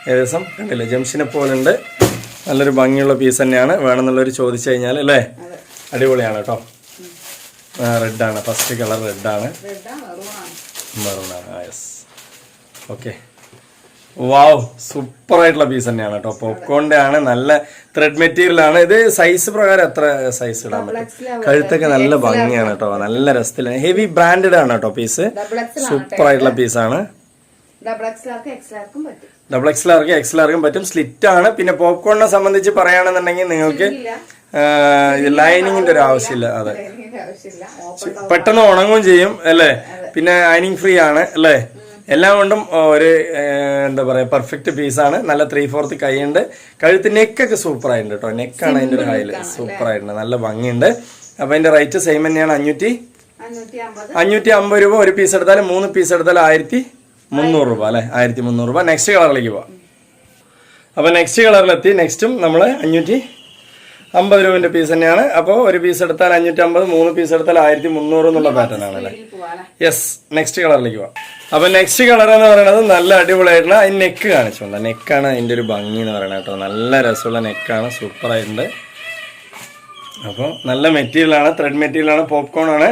ഏകദേശം കണ്ടില്ലേ? ജംഷനെ ഉണ്ട്. നല്ലൊരു ഭംഗിയുള്ള പീസ് തന്നെയാണ്. വേണമെന്നുള്ളവർ ചോദിച്ചു കഴിഞ്ഞാൽ അല്ലേ? അടിപൊളിയാണ് കേട്ടോ. റെഡാണ് ഫസ്റ്റ് കളർ റെഡാണ് മെറൂണാണ് യെസ് ഓക്കെ വാവ് സൂപ്പർ ആയിട്ടുള്ള പീസ് തന്നെയാണ് കേട്ടോ പോപ്കോണിന്റെ ആണ്. നല്ല ത്രെഡ് മെറ്റീരിയൽ ആണ്. ഇത് സൈസ് പ്രകാരം എത്ര സൈസ് ഇടാൻ പറ്റും? കഴുത്തൊക്കെ നല്ല ഭംഗിയാണ് കേട്ടോ നല്ല രസത്തിലാണ് ഹെവി ബ്രാൻഡഡ് ആണ് കേട്ടോ പീസ് എക്സ് ആയിട്ടുള്ള പീസാണ് ഡബിൾ എക്സിലാർക്കും ലാർക്ക് എക്സ് എക്സ്ലാർക്കും പറ്റും. സ്ലിറ്റ് ആണ്. പിന്നെ പോപ്കോണിനെ സംബന്ധിച്ച് പറയുകയാണെന്നുണ്ടെങ്കിൽ നിങ്ങൾക്ക് ലൈനിങ്ങിന്റെ ഒരു ആവശ്യമില്ല അതെ. പെട്ടെന്ന് ഉണങ്ങുകയും ചെയ്യും അല്ലേ? പിന്നെ അയനിങ് ഫ്രീ ആണ് അല്ലേ? എല്ലാം കൊണ്ടും ഒരു എന്താ പറയാ പെർഫെക്റ്റ് പീസാണ് നല്ല ത്രീ ഫോർത്ത് കൈയുണ്ട്. കഴുത്ത് നെക്കൊക്കെ സൂപ്പർ ആയിട്ടുണ്ട് കേട്ടോ. നെക്കാണ് അതിന്റെ ഒരു ഹൈൽ സൂപ്പർ ആയിട്ടുണ്ട്. നല്ല ഭംഗിയുണ്ട്. അപ്പൊ അതിന്റെ റേറ്റ് സെയിം തന്നെയാണ്. അഞ്ഞൂറ്റി അഞ്ഞൂറ്റി അമ്പത് രൂപ ഒരു പീസ് എടുത്താൽ മൂന്ന് പീസ് എടുത്താൽ ആയിരത്തി മുന്നൂറ് രൂപ അല്ലേ? ആയിരത്തി മുന്നൂറ് രൂപ. നെക്സ്റ്റ് കളറിലേക്ക് പോവാം. അപ്പൊ നെക്സ്റ്റ് കളറിലെത്തി നെക്സ്റ്റും നമ്മൾ അഞ്ഞൂറ്റി അമ്പത് രൂപന്റെ പീസ് തന്നെയാണ്. അപ്പോൾ ഒരു പീസ് എടുത്താൽ അഞ്ഞൂറ്റി അമ്പത് മൂന്ന് പീസ് എടുത്താൽ ആയിരത്തി മുന്നൂറ് എന്നുള്ള പാറ്റേൺ ആണ് അല്ലേ യെസ് നെക്സ്റ്റ് കളറിലേക്ക് പോവാം. അപ്പൊ നെക്സ്റ്റ് കളർ എന്ന് പറയുന്നത് നല്ല അടിപൊളിയായിട്ടുള്ള അതിന് നെക്ക് കാണിച്ചുകൊണ്ട് നെക്കാണ് അതിന്റെ ഒരു ഭംഗി എന്ന് പറയുന്നത് കേട്ടോ. നല്ല രസമുള്ള നെക്കാണ് സൂപ്പർ ആയിട്ടുണ്ട്. അപ്പോൾ നല്ല മെറ്റീരിയൽ ആണ് ത്രെഡ് മെറ്റീരിയൽ ആണ് പോപ്കോൺ ആണ്.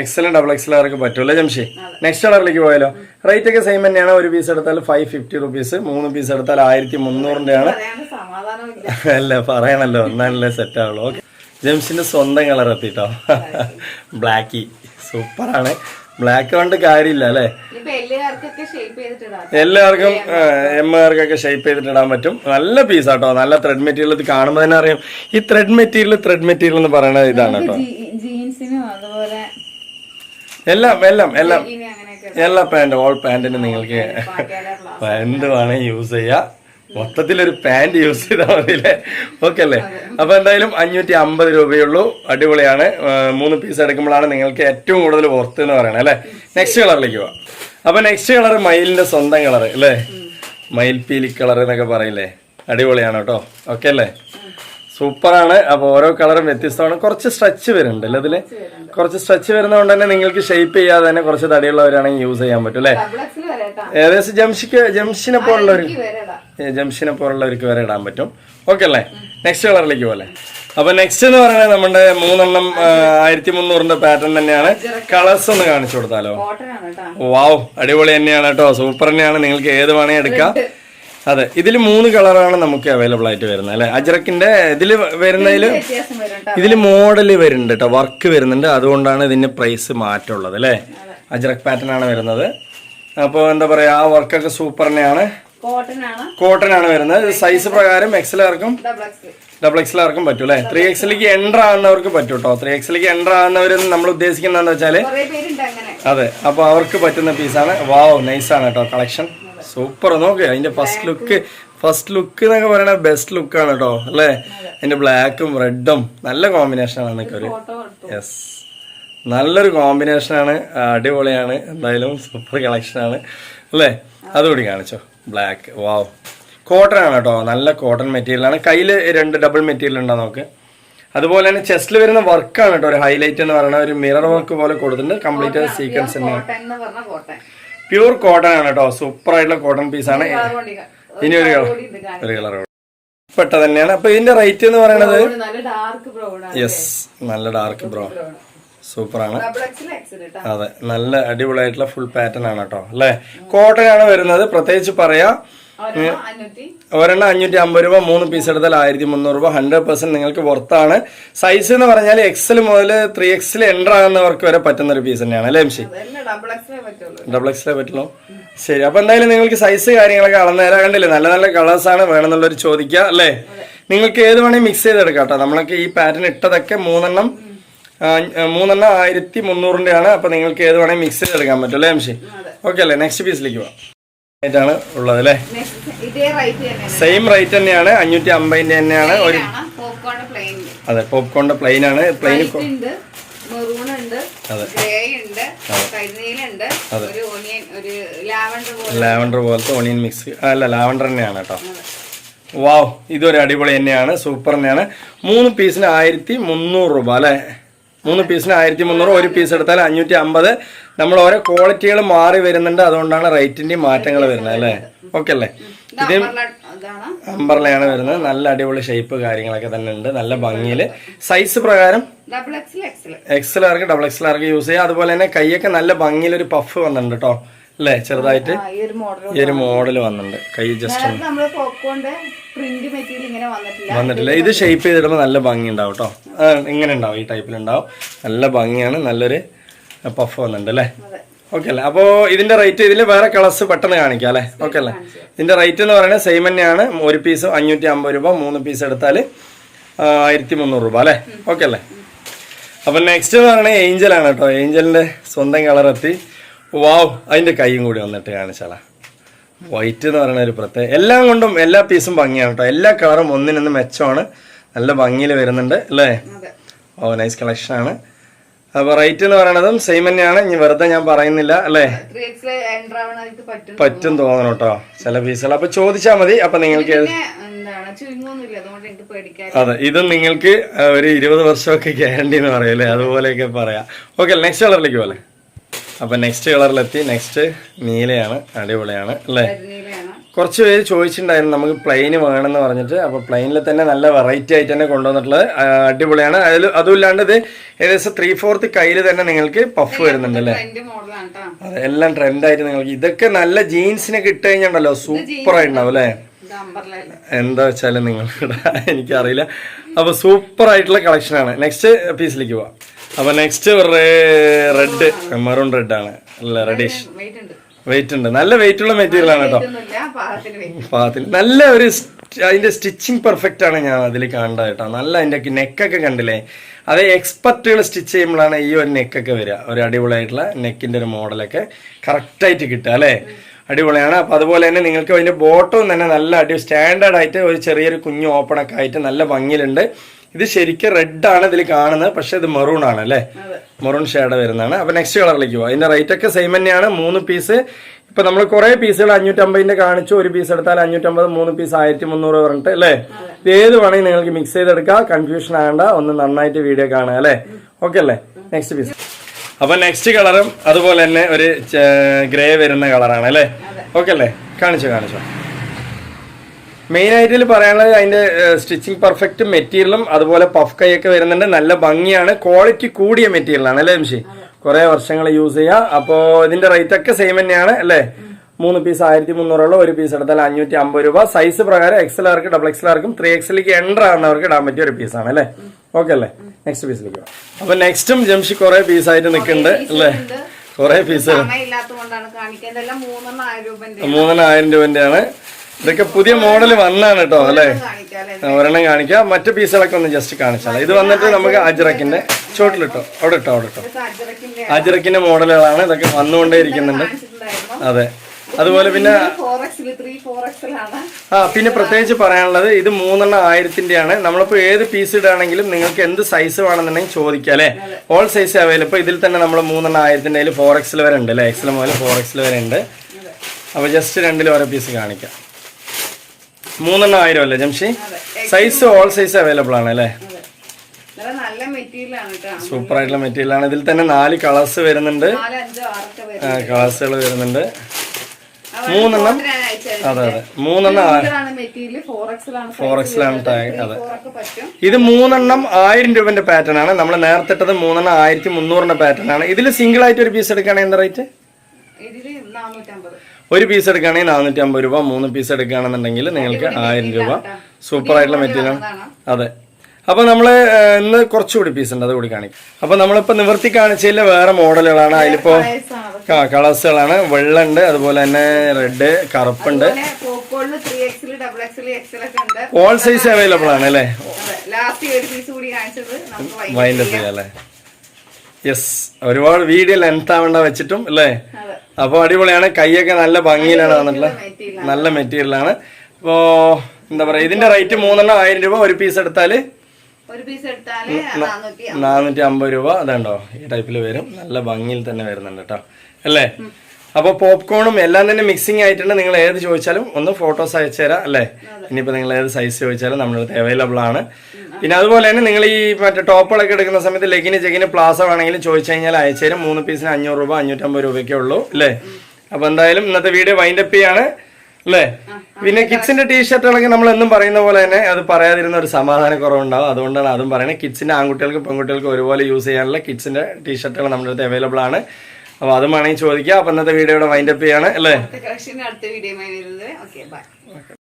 എക്സലന്റ് ഡബിൾ എക്സൽ ആർക്ക് പറ്റൂല്ലേ ജംഷി? നെക്സ്റ്റ് കളറിലേക്ക് പോയാലോ? റേറ്റ് ഒക്കെ സെയിം തന്നെയാണ് ഒരു പീസ് എടുത്താൽ ഫൈവ് ഫിഫ്റ്റി റുപ്പീസ് മൂന്ന് പീസ് എടുത്താൽ ആയിരത്തി മുന്നൂറിന്റെയാണ് അല്ല പറയണല്ലോ നല്ല സെറ്റ് ആവുള്ളൂ. ഓക്കെ ജംഷിന്റെ സ്വന്തം കളർ എത്തിട്ടോ. ബ്ലാക്കി സൂപ്പറാണ് ബ്ലാക്ക് കൊണ്ട് കാര്യമില്ല അല്ലേ? എല്ലാവർക്കും എമ്മുകാർക്കൊക്കെ ഷേപ്പ് ചെയ്തിട്ട് ഇടാൻ പറ്റും. നല്ല പീസ് ആട്ടോ. നല്ല ത്രെഡ് മെറ്റീരിയൽ ഇത് കാണുമ്പോൾ തന്നെ അറിയാം. ഈ ത്രെഡ് മെറ്റീരിയൽ ത്രെഡ് മെറ്റീരിയൽ എന്ന് പറയുന്നത് ഇതാണ് കേട്ടോ. എല്ലാം എല്ലാം എല്ലാം. എല്ലാ പാന്റ് ഓൾ പാന്റിന് നിങ്ങൾക്ക് പാന്റ് വേണേ യൂസ് ചെയ്യാം. മൊത്തത്തിൽ ഒരു പാന്റ് യൂസ് ചെയ്താൽ മതിയല്ലേ ഓക്കെ അല്ലേ അപ്പോൾ എന്തായാലും അഞ്ഞൂറ്റി അമ്പത് രൂപയുള്ളൂ. അടിപൊളിയാണ്. മൂന്ന് പീസ് എടുക്കുമ്പോഴാണ് നിങ്ങൾക്ക് ഏറ്റവും കൂടുതൽ വർത്ത് എന്ന് പറയണത് അല്ലേ? നെക്സ്റ്റ് കളറിലേക്ക് പോവാം. അപ്പോൾ നെക്സ്റ്റ് കളർ മയിലിന്റെ സ്വന്തം കളർ അല്ലേ? മയിൽപീലി കളർ എന്നൊക്കെ പറയില്ലേ? അടിപൊളിയാണ് കേട്ടോ. ഓക്കെ അല്ലേ? സൂപ്പറാണ്. അപ്പൊ ഓരോ കളറും വ്യത്യസ്തമാണ്. കുറച്ച് സ്ട്രെച്ച് വരുന്നുണ്ട് അല്ലേ അതിൽ? കുറച്ച് സ്ട്രെച്ച് വരുന്നതുകൊണ്ട് തന്നെ നിങ്ങൾക്ക് ഷേപ്പ് ചെയ്യാതെ തന്നെ കുറച്ച് തടിയുള്ളവരാണെങ്കിൽ യൂസ് ചെയ്യാൻ പറ്റും അല്ലേ? ഏകദേശം ജംഷിക്ക് ജംഷിനെ പോലുള്ളവർ ജംഷിനെ പോലുള്ളവർക്ക് വരെ ഇടാൻ പറ്റും. ഓക്കെ അല്ലേ? നെക്സ്റ്റ് കളറിലേക്ക് പോലെ അപ്പൊ നെക്സ്റ്റ് എന്ന് പറയുന്നത് നമ്മുടെ മൂന്നെണ്ണം ആയിരത്തി മുന്നൂറിന്റെ പാറ്റേൺ തന്നെയാണ്. കളേഴ്സ് ഒന്ന് കാണിച്ചു കൊടുത്താലോ? വാവ് അടിപൊളി തന്നെയാണ് കേട്ടോ. സൂപ്പർ തന്നെയാണ്. നിങ്ങൾക്ക് ഏത് വേണമെങ്കിൽ എടുക്കാം. അതെ ഇതിൽ മൂന്ന് കളറാണ് നമുക്ക് അവൈലബിൾ ആയിട്ട് വരുന്നത് അല്ലെ? അജ്രക്കിന്റെ ഇതിൽ വരുന്നതിൽ ഇതിൽ മോഡൽ വരുന്നുണ്ട് കേട്ടോ വർക്ക് വരുന്നുണ്ട് അതുകൊണ്ടാണ് ഇതിന്റെ പ്രൈസ് മാറ്റമുള്ളത് അല്ലേ? അജ്രക് പാറ്റേൺ ആണ് വരുന്നത്. അപ്പോൾ എന്താ പറയാ ആ വർക്കൊക്കെ സൂപ്പർ തന്നെയാണ്. കോട്ടൺ ആണ്. വരുന്നത്. സൈസ് പ്രകാരം എക്സലാർക്കും ഡബിൾ എക്സൽ ആർക്കും എക്സലാർക്കും പറ്റും അല്ലെ? ത്രീ എക്സിലേക്ക് എന്റർ ആവുന്നവർക്ക് പറ്റും കേട്ടോ ത്രീ എക്സിലേക്ക് എന്റർ ആകുന്നവർ നമ്മൾ ഉദ്ദേശിക്കുന്നതെന്ന് അങ്ങനെ. അതെ അപ്പോൾ അവർക്ക് പറ്റുന്ന പീസാണ് വാവ് നൈസാണ് കേട്ടോ കളക്ഷൻ സൂപ്പർ. നോക്ക് അതിന്റെ ഫസ്റ്റ് ലുക്ക് ഫസ്റ്റ് ലുക്ക് എന്നൊക്കെ പറയണ ബെസ്റ്റ് ലുക്കാണ് കേട്ടോ അല്ലേ? അതിന്റെ ബ്ലാക്കും റെഡും നല്ല കോമ്പിനേഷൻ ആണ് ഒരു യെസ് നല്ലൊരു കോമ്പിനേഷൻ ആണ് അടിപൊളിയാണ്. എന്തായാലും സൂപ്പർ കളക്ഷനാണ് അല്ലേ? അതുകൂടി കാണിച്ചോ. ബ്ലാക്ക് വാവ് കോട്ടൺ ആണ് കേട്ടോ നല്ല കോട്ടൺ മെറ്റീരിയൽ ആണ്. കയ്യിൽ രണ്ട് ഡബിൾ മെറ്റീരിയൽ ഉണ്ടോ നമുക്ക് അതുപോലെ തന്നെ ചെസ്റ്റിൽ വരുന്ന വർക്കാണ് കേട്ടോ ഒരു ഹൈലൈറ്റ് എന്ന് പറയുന്ന ഒരു മിറർ വർക്ക് പോലെ കൊടുത്തിട്ടുണ്ട്. കംപ്ലീറ്റ് സീക്വൻസ് തന്നെയാണ്. പ്യൂർ കോട്ടൺ ആണ് കേട്ടോ. സൂപ്പർ ആയിട്ടുള്ള കോട്ടൺ പീസാണ് ഇനി ഒരു കളർ. ഒരു കളർ പെട്ട തന്നെയാണ്. അപ്പൊ ഇതിന്റെ റേറ്റ് എന്ന് പറയുന്നത് യെസ് നല്ല ഡാർക്ക് ബ്രൗൺ സൂപ്പറാണ് അതെ. നല്ല അടിപൊളിയായിട്ടുള്ള ഫുൾ പാറ്റേൺ ആണ് കേട്ടോ. അല്ലെ? കോട്ടൺ ആണ് വരുന്നത്. പ്രത്യേകിച്ച് പറയാ ഒരെണ്ണം അഞ്ഞൂറ്റി? അമ്പത് രൂപ മൂന്ന് പീസ് എടുത്താൽ ആയിരത്തി മുന്നൂറ് രൂപ ഹൺഡ്രഡ് പെർസെന്റ് നിങ്ങൾക്ക് പുറത്താണ് സൈസ് എന്ന് പറഞ്ഞാൽ എക്സൽ മുതൽ ത്രീ എക്സിൽ എന്റർ ആകുന്നവർക്ക് വരെ പറ്റുന്ന ഒരു പീസ് തന്നെയാണ് അല്ലേ എംഷി? ഡബിൾ എക്സിലേ പറ്റുള്ളൂ. ശരി അപ്പൊ എന്തായാലും നിങ്ങൾക്ക് സൈസ് കാര്യങ്ങളൊക്കെ അളന്ന് തരാൻ കണ്ടില്ലേ നല്ല നല്ല കളേഴ്സ് ആണ് വേണമെന്നുള്ളവർ ചോദിക്കുക അല്ലേ? നിങ്ങൾക്ക് ഏത് വേണമെങ്കിൽ മിക്സ് ചെയ്തെടുക്കാം കേട്ടോ. നമ്മൾക്ക് ഈ പാറ്റേൺ ഇട്ടതൊക്കെ മൂന്നെണ്ണം മൂന്നെണ്ണം ആയിരത്തി മുന്നൂറിന്റെ ആണ് അപ്പൊ നിങ്ങൾക്ക് ഏത് വേണമെങ്കിൽ മിക്സ് ചെയ്തെടുക്കാൻ പറ്റും അല്ലേ എംഷി? അതെ. ഓക്കെ അല്ലേ നെക്സ്റ്റ് പീസിലേക്ക് പോവാം. ആയിട്ടാണ് ഉള്ളത് അല്ലേ? സെയിം റേറ്റ് തന്നെയാണ്. അഞ്ഞൂറ്റി അമ്പതിന്റെ തന്നെയാണ് ഒരു അതെ പോപ്കോണിന്റെ പ്ലെയിൻ ആണ്. പ്ലെയിൻ ലാവൻഡർ പോലത്തെ ഓണിയൻ മിക്സ് അല്ല ലാവൻഡർ തന്നെയാണ് കേട്ടോ. വാവ് ഇതൊരു അടിപൊളി തന്നെയാണ് സൂപ്പർ തന്നെയാണ്. മൂന്ന് പീസിന് ആയിരത്തി മുന്നൂറ് രൂപ അല്ലേ? മൂന്ന് പീസിന് ആയിരത്തി മുന്നൂറ് ഒരു പീസ് എടുത്താൽ അഞ്ഞൂറ്റി അമ്പത്. നമ്മൾ ഓരോ ക്വാളിറ്റികൾ മാറി വരുന്നുണ്ട്. അതുകൊണ്ടാണ് റേറ്റിന്റെ മാറ്റങ്ങൾ വരുന്നത് അല്ലേ? ഓക്കെ അല്ലേ? ഇത് അമ്പർലയാണ് വരുന്നത്. നല്ല അടിപൊളി ഷേപ്പ് കാര്യങ്ങളൊക്കെ തന്നെ ഉണ്ട്. നല്ല ഭംഗിയിൽ. സൈസ് പ്രകാരം? ഡബിൾ എക്സൽ ആർക്ക് ഡബിൾ എക്സൽ ആർക്ക് യൂസ് ചെയ്യാം. അതുപോലെ തന്നെ കൈയൊക്കെ നല്ല ഭംഗിയിൽ ഒരു പഫ് വന്നിട്ടുണ്ട് കേട്ടോ അല്ലേ? ചെറുതായിട്ട് ഈ ഒരു മോഡൽ വന്നിട്ടുണ്ട്. കൈ ജസ്റ്റ് പ്രിന്റ് മെറ്റീരിയൽ ഇങ്ങനെ വന്നിട്ടില്ല. വന്നിട്ടില്ല. ഇത് ഷേപ്പ് ചെയ്തിടുമ്പോൾ നല്ല ഭംഗി ഉണ്ടാവും കേട്ടോ ഇങ്ങനെ ഉണ്ടാവും ഈ ടൈപ്പിൽ ഉണ്ടാവും. നല്ല ഭംഗിയാണ് നല്ലൊരു പഫ് വന്നിട്ടുണ്ട് അല്ലേ? ഓക്കെ അല്ലേ? അപ്പോൾ ഇതിന്റെ റേറ്റ് ഇതിൽ വേറെ കളേഴ്സ് പെട്ടെന്ന് കാണിക്കാം അല്ലേ? ഓക്കെ അല്ലേ? ഇതിന്റെ റേറ്റ് എന്ന് പറയുന്നത് സെയിം തന്നെയാണ്. ഒരു പീസ് അഞ്ഞൂറ്റി അമ്പത് രൂപ മൂന്ന് പീസ് എടുത്താൽ ആയിരത്തി മുന്നൂറ് രൂപ അല്ലേ? ഓക്കെ അല്ലേ? അപ്പം നെക്സ്റ്റ് എന്ന് പറയുന്നത് ഏഞ്ചലാണ് കേട്ടോ ഏഞ്ചലിന്റെ സ്വന്തം കളർ എത്തി. വാവ് അതിന്റെ കൈയും കൂടി വന്നിട്ട് കാണിച്ചാലാ വൈറ്റ് എന്ന് പറയുന്ന ഒരു പ്രത്യേക എല്ലാം കൊണ്ടും എല്ലാ പീസും ഭംഗിയാണ് കേട്ടോ. എല്ലാ കളറും ഒന്നിനൊന്ന് മെച്ചമാണ്. നല്ല ഭംഗിയിൽ വരുന്നുണ്ട് അല്ലേ? ഓ നൈസ് കളക്ഷൻ ആണ്. അപ്പോൾ റേറ്റ് എന്ന് പറയണതും സെയിം തന്നെയാണ്. ഇനി വെറുതെ ഞാൻ പറയുന്നില്ല അല്ലേ? പറ്റും തോന്നണം കേട്ടോ. ചില പീസുകൾ അപ്പൊ ചോദിച്ചാൽ മതി. അപ്പൊ നിങ്ങൾക്ക് അതെ ഇതും നിങ്ങൾക്ക് ഒരു ഇരുപത് വർഷമൊക്കെ ഗ്യാരണ്ടി എന്ന് പറയല്ലേ അതുപോലെയൊക്കെ പറയാം. ഓക്കെ നെക്സ്റ്റ് കളറിലേക്ക് പോലെ അപ്പൊ നെക്സ്റ്റ് കളറിലെത്തി നെക്സ്റ്റ് നീലയാണ് അടിപൊളിയാണ് അല്ലേ? കുറച്ച് പേര് ചോദിച്ചിട്ടുണ്ടായിരുന്നു നമുക്ക് പ്ലെയിന് വേണമെന്ന് പറഞ്ഞിട്ട്. അപ്പോൾ പ്ലെയിനിൽ തന്നെ നല്ല വെറൈറ്റി ആയിട്ട് തന്നെ കൊണ്ടുവന്നിട്ടുള്ളത്. അടിപൊളിയാണ്. അതിൽ അതുമില്ലാണ്ട് ഇത് ഏകദേശം ത്രീ ഫോർത്ത് കയ്യിൽ തന്നെ നിങ്ങൾക്ക് പഫ് വരുന്നുണ്ട് അല്ലേ? അതെ എല്ലാം ട്രെൻഡായിട്ട് നിങ്ങൾക്ക് ഇതൊക്കെ നല്ല ജീൻസിനൊക്കെ ഇട്ട് കഴിഞ്ഞുണ്ടല്ലോ? സൂപ്പർ ആയിട്ടുണ്ടാവും അല്ലേ? എന്താ വെച്ചാലും നിങ്ങളുടെ എനിക്കറിയില്ല. അപ്പോൾ സൂപ്പർ ആയിട്ടുള്ള കളക്ഷനാണ് നെക്സ്റ്റ് പീസിലേക്ക് പോവാം. അപ്പോൾ നെക്സ്റ്റ് റെഡ് മെറൂൺ റെഡ് ആണ്. അല്ല റെഡിഷ് വെയിറ്റ് ഉണ്ട് നല്ല വെയിറ്റ് ഉള്ള മെറ്റീരിയൽ ആണ് കേട്ടോ. പാത്തിൽ പാകത്തിന് നല്ല ഒരു അതിന്റെ സ്റ്റിച്ചിങ് പെർഫെക്റ്റ് ആണ് ഞാൻ അതിൽ കണ്ടത് കേട്ടോ. നല്ല അതിന്റെ നെക്കൊക്കെ കണ്ടില്ലേ? അത് എക്സ്പെർട്ടുകൾ സ്റ്റിച്ച് ചെയ്യുമ്പോഴാണ് ഈ ഒരു നെക്കൊക്കെ വരിക. ഒരു അടിപൊളിയായിട്ടുള്ള നെക്കിന്റെ ഒരു മോഡലൊക്കെ കറക്റ്റായിട്ട് കിട്ടുക അല്ലേ? അടിപൊളിയാണ്. അപ്പൊ അതുപോലെ തന്നെ നിങ്ങൾക്ക് അതിന്റെ ബോട്ടവും തന്നെ നല്ല അടി സ്റ്റാൻഡേർഡ് ആയിട്ട് ഒരു ചെറിയൊരു കുഞ്ഞു ഓപ്പൺ ഒക്കെ ആയിട്ട് നല്ല ഭംഗിയിലുണ്ട്. ഇത് ശരിക്കും റെഡ് ആണ് ഇതിൽ കാണുന്നത് പക്ഷെ ഇത് മെറൂൺ ആണ് അല്ലേ? മെറൂൺ ഷേഡ് വരുന്നതാണ്. അപ്പൊ നെക്സ്റ്റ് കളറിലേക്ക് പോവാം. അതിന്റെ റേറ്റ് ഒക്കെ സെയിം തന്നെയാണ്. മൂന്ന് പീസ് ഇപ്പൊ നമ്മൾ കുറെ പീസുകൾ അഞ്ഞൂറ്റമ്പതിന്റെ കാണിച്ചു. ഒരു പീസ് എടുത്താൽ അഞ്ഞൂറ്റമ്പത് മൂന്ന് പീസ് ആയിരത്തി മുന്നൂറ് പറഞ്ഞിട്ട് അല്ലേ? ഇത് ഏത് വേണമെങ്കിൽ നിങ്ങൾക്ക് മിക്സ് ചെയ്തെടുക്കാം. കൺഫ്യൂഷൻ ആകണ്ട. ഒന്ന് നന്നായിട്ട് വീഡിയോ കാണുക അല്ലേ? ഓക്കെ അല്ലേ? നെക്സ്റ്റ് പീസ് അപ്പൊ നെക്സ്റ്റ് കളറും അതുപോലെ തന്നെ ഒരു ഗ്രേ വരുന്ന കളറാണ് അല്ലേ? ഓക്കെ അല്ലേ? കാണിച്ചോ കാണിച്ചോ. മെയിൻ ആയിട്ട് ഇതിൽ പറയാനുള്ളത് അതിന്റെ സ്റ്റിച്ചിങ് പെർഫെക്റ്റ് മെറ്റീരിയലും അതുപോലെ പഫ് കൈയൊക്കെ വരുന്നുണ്ട്. നല്ല ഭംഗിയാണ്. ക്വാളിറ്റി കൂടിയ മെറ്റീരിയലാണ് അല്ലേ മിഷി? കുറെ വർഷങ്ങൾ യൂസ് ചെയ്യുക അപ്പോൾ ഇതിന്റെ റേറ്റ് ഒക്കെ സെയിം തന്നെയാണ് അല്ലേ? മൂന്ന് പീസ് ആയിരത്തി മുന്നൂറുള്ള ഒരു പീസ് എടുത്താൽ അഞ്ഞൂറ്റി അമ്പത് രൂപ. സൈസ് പ്രകാരം എക്സൽ ആർക്ക് ഡബിൾ എക്സൽ ആർക്കും ത്രീ എക്സലിലേക്ക് എൻട്രർ ആകുന്നവർക്ക് ഇടാൻ പറ്റിയ ഒരു പീസാണ് അല്ലേ? ഓക്കെ അല്ലേ? നെക്സ്റ്റ് പീസിലേക്ക് പോകാം അപ്പൊ നെക്സ്റ്റും ജംഷി കുറെ പീസായിട്ട് നിൽക്കുന്നുണ്ട് അല്ലേ? കുറെ പീസ് മൂന്നെണ്ണായിരം രൂപന്റെ ആണ് ഇതൊക്കെ പുതിയ മോഡൽ വന്നാണ് കേട്ടോ അല്ലേ? ഒരെണ്ണം കാണിക്കാം. മറ്റു പീസുകളൊക്കെ ഒന്ന് ജസ്റ്റ് കാണിച്ചാൽ ഇത് വന്നിട്ട് നമുക്ക് അജ്രക്കിന്റെ ചോട്ടിലിട്ടോ അവിടെ ഇട്ടോ അവിടെ ഇട്ടോ അജ്രക്കിന്റെ മോഡലുകളാണ് ഇതൊക്കെ വന്നുകൊണ്ടേ ഇരിക്കുന്നുണ്ട്. അതെ. അതുപോലെ പിന്നെ ആ പിന്നെ പ്രത്യേകിച്ച് പറയാനുള്ളത് ഇത് മൂന്നെണ്ണം ആയിരത്തിന്റെയാണ്. നമ്മളിപ്പോ ഏത് പീസ് ഇടാണെങ്കിലും നിങ്ങൾക്ക് എന്ത് സൈസ് വേണമെന്നുണ്ടെങ്കിൽ ചോദിക്കാം അല്ലേ? ഓൾ സൈസ് അവൈലബിൾ ഇതിൽ തന്നെ നമ്മൾ മൂന്നെണ്ണം ആയിരത്തിന്റെ ഫോർ എക്സിൽ വരെ ഉണ്ട് അല്ലേ? എക്സിൽ മുതൽ ഫോർ എക്സിൽ വരെ ഉണ്ട്. അപ്പൊ ജസ്റ്റ് രണ്ടിൽ ഓരോ പീസ് കാണിക്കാം. മൂന്നെണ്ണം ആയിരം അല്ലേ Jamshi size all size available ആണ് അല്ലേ? സൂപ്പർ ആയിട്ടുള്ള മെറ്റീരിയൽ ആണ്. ഇതിൽ തന്നെ നാല് കളേഴ്സ് വരുന്നുണ്ട്. കളേഴ്സുകൾ വരുന്നുണ്ട്. മൂന്നെണ്ണം. അതെ അതെ. മൂന്നെണ്ണം ഫോർ എക്സിലാണ് ടാഗ് അതെ. ഇത് മൂന്നെണ്ണം ആയിരം രൂപന്റെ പാറ്റേൺ ആണ്. നമ്മൾ നേരത്തെ ഇട്ടത് മൂന്നെണ്ണം ആയിരത്തി മുന്നൂറിന്റെ പാറ്റേൺ ആണ്. ഇതിൽ സിംഗിൾ ആയിട്ട് ഒരു പീസ് എടുക്കുകയാണെങ്കിൽ എന്താ റേറ്റ് ഒരു പീസ് എടുക്കുകയാണെങ്കിൽ നാനൂറ്റി അമ്പത് രൂപ മൂന്ന് പീസ് എടുക്കുകയാണെന്നുണ്ടെങ്കിൽ നിങ്ങൾക്ക് ആയിരം രൂപ. സൂപ്പർ ആയിട്ടുള്ള മെറ്റീരിയൽ അതെ. അപ്പൊ നമ്മൾ ഏ, ഇന്ന് കുറച്ചുകൂടി പീസ് ഉണ്ട് അതുകൂടി കാണിക്കും. അപ്പൊ നമ്മളിപ്പോ നിവർത്തി കാണിച്ചതിൽ വേറെ മോഡലുകളാണ്. അതിലിപ്പോ വയസ്സാണ് ആ കളേഴ്സുകളാണ്. വെള്ളുണ്ട് അതുപോലെ തന്നെ റെഡ് കറുപ്പുണ്ട്. ഓൾ സൈസ് അവൈലബിൾ ആണ് അല്ലേ? അതെ. ലാസ്റ്റ് ഒരു പീസ് കൂടി കാണിച്ചത്. നമുക്ക് വൈൻഡ് അപ്പ് ചെയ്യാം അല്ലേ? യെസ് ഒരുപാട് വീഡിയോ ലെങ്ത് ആവണ്ട വെച്ചിട്ടും അല്ലേ? അപ്പോൾ അടിപൊളിയാണ്. കൈയൊക്കെ നല്ല ഭംഗിയിലാണ് വന്നിട്ടുള്ളത് മെറ്റീരിയൽ നല്ല മെറ്റീരിയലാണ് അപ്പോൾ എന്താ പറയുക ഇതിന്റെ റേറ്റ് മൂന്നെണ്ണം ആയിരം രൂപ ഒരു പീസ് എടുത്താൽ എടുത്താൽ നാനൂറ്റി നാനൂറ്റി അമ്പത്. രൂപ. അതുണ്ടോ ഈ ടൈപ്പിൽ വരും. നല്ല ഭംഗിയിൽ തന്നെ വരുന്നുണ്ട് കേട്ടോ അല്ലേ? അപ്പോൾ പോപ്കോണും എല്ലാം തന്നെ മിക്സിംഗ് ആയിട്ടുണ്ട്. നിങ്ങൾ ഏത് ചോദിച്ചാലും ഒന്ന് ഫോട്ടോസ് അയച്ചു തരാം അല്ലേ ഇനിയിപ്പോൾ നിങ്ങൾ ഏത് സൈസ് ചോദിച്ചാലും നമ്മുടെ അടുത്ത് അവൈലബിൾ ആണ് പിന്നെ അതുപോലെ തന്നെ നിങ്ങൾ ഈ മറ്റേ ടോപ്പുകളൊക്കെ എടുക്കുന്ന സമയത്ത് ലെഗിന് ചെഗിന് പ്ലാസ വേണമെങ്കിലും ചോദിച്ചു കഴിഞ്ഞാൽ അയച്ചു തരും. മൂന്ന് പീസിന് അഞ്ഞൂറ് രൂപ അഞ്ഞൂറ്റമ്പത് രൂപയ്ക്കേ ഉള്ളൂ അല്ലേ? അപ്പോൾ എന്തായാലും ഇന്നത്തെ വീഡിയോ വൈൻഡപ്പ് ചെയ്യാണ് അല്ലേ? പിന്നെ കിഡ്സിന്റെ ടീഷർട്ടുകളൊക്കെ നമ്മൾ എന്നും പറയുന്ന പോലെ തന്നെ അത് പറയാതിരുന്ന ഒരു സമാധാന കുറവുണ്ടാവും അതുകൊണ്ടാണ് അതും പറയുന്നത്. കിഡ്സിന്റെ ആൺകുട്ടികൾക്കും പെൺകുട്ടികൾക്കും ഒരുപോലെ യൂസ് ചെയ്യാനുള്ള കിഡ്സിന്റെ ടീഷർട്ടുകൾ നമ്മുടെ അടുത്ത് അവൈലബിൾ ആണ്. അപ്പൊ അതും വേണമെങ്കിൽ ചോദിക്കാം. അപ്പൊ ഇന്നത്തെ വീഡിയോ വൈൻഡപ്പ് ചെയ്യാണ് അല്ലേ? അടുത്ത വീഡിയോ വരുന്നത്. Okay bye